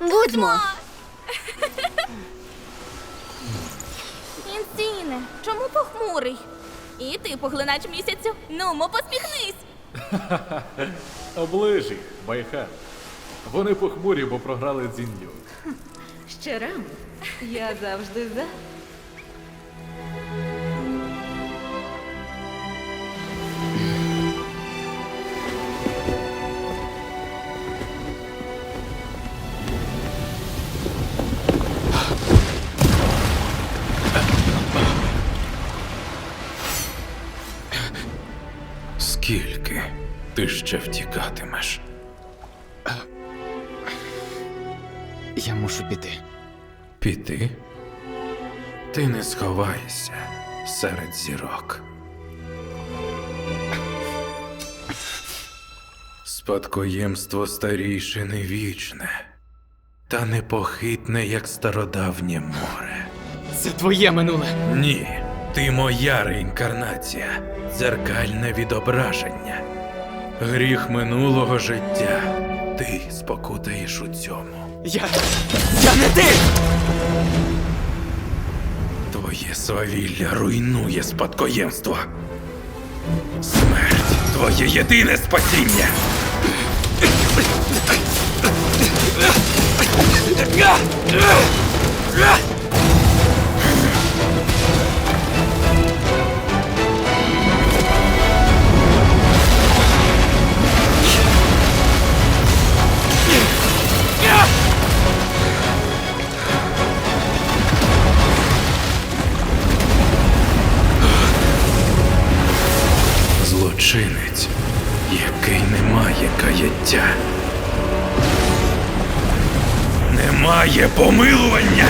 Будьмо. Інсіне, чому похмурий? І ти, поглинач місяцю, нумо посміхнись. Оближ їх, Байхан. Вони похмурі, бо програли дзінью. Ще рано. Я завжди за. Ти ще втікатимеш? Я мушу піти. Піти? Ти не сховаєшся серед зірок. Спадкоємство старіше не вічне, та непохитне, як стародавнє море. Це твоє минуле. Ні, ти моя реінкарнація, дзеркальне відображення. Гріх минулого життя. Ти спокутаєш у цьому. Я. Я не ти! Твоє свавілля руйнує спадкоємство. Смерть твоє єдине спасіння. Не має каяття. Немає помилування.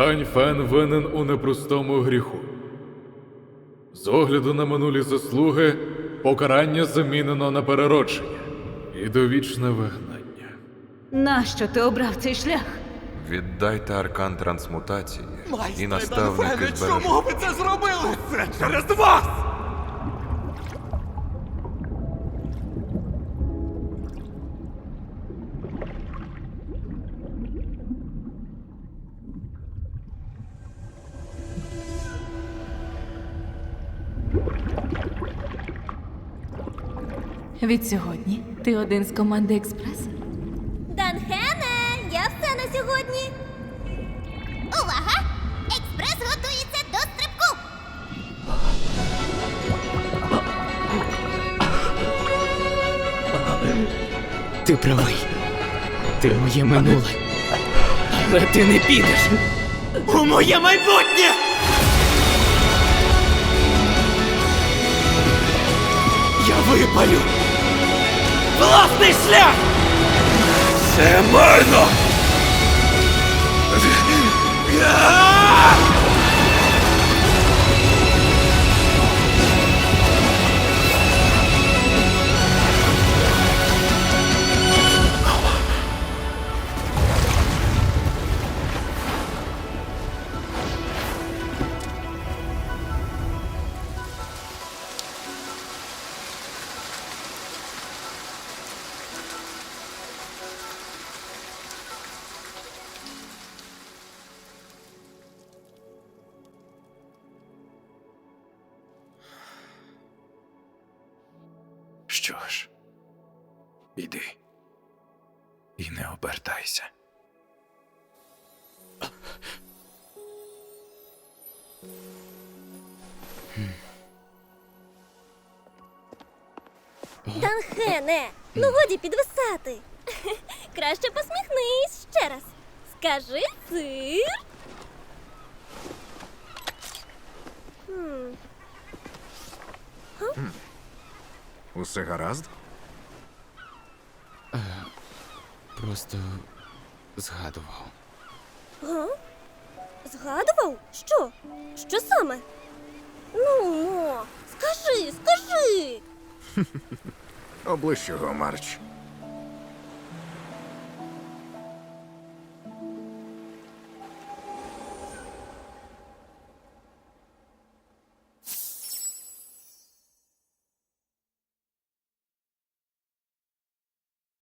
Дань Фен винен у непростому гріху. З огляду на минулі заслуги, покарання замінено на переродження і довічне вигнання. Нащо ти обрав цей шлях? Віддайте аркан трансмутації, і наставники збережуть. Чому ви це зробили? Це через вас! Від сьогодні ти один з команди Експрес. Данхене, я все на сьогодні. Увага! Експрес готується до стрибку. Ти правий. Ти моє минуле. Але ти не підеш. У моє майбутнє! Я випалю! Власний шлях! Це марно! Що ж, іди і не обертайся. Данхене, ну годі підвисати. Краще посміхнись ще раз. Скажи сир. Усе гаразд? Просто згадував. Га? Згадував? Що? Що саме? Ну, мо, скажи, скажи. Його, Марч.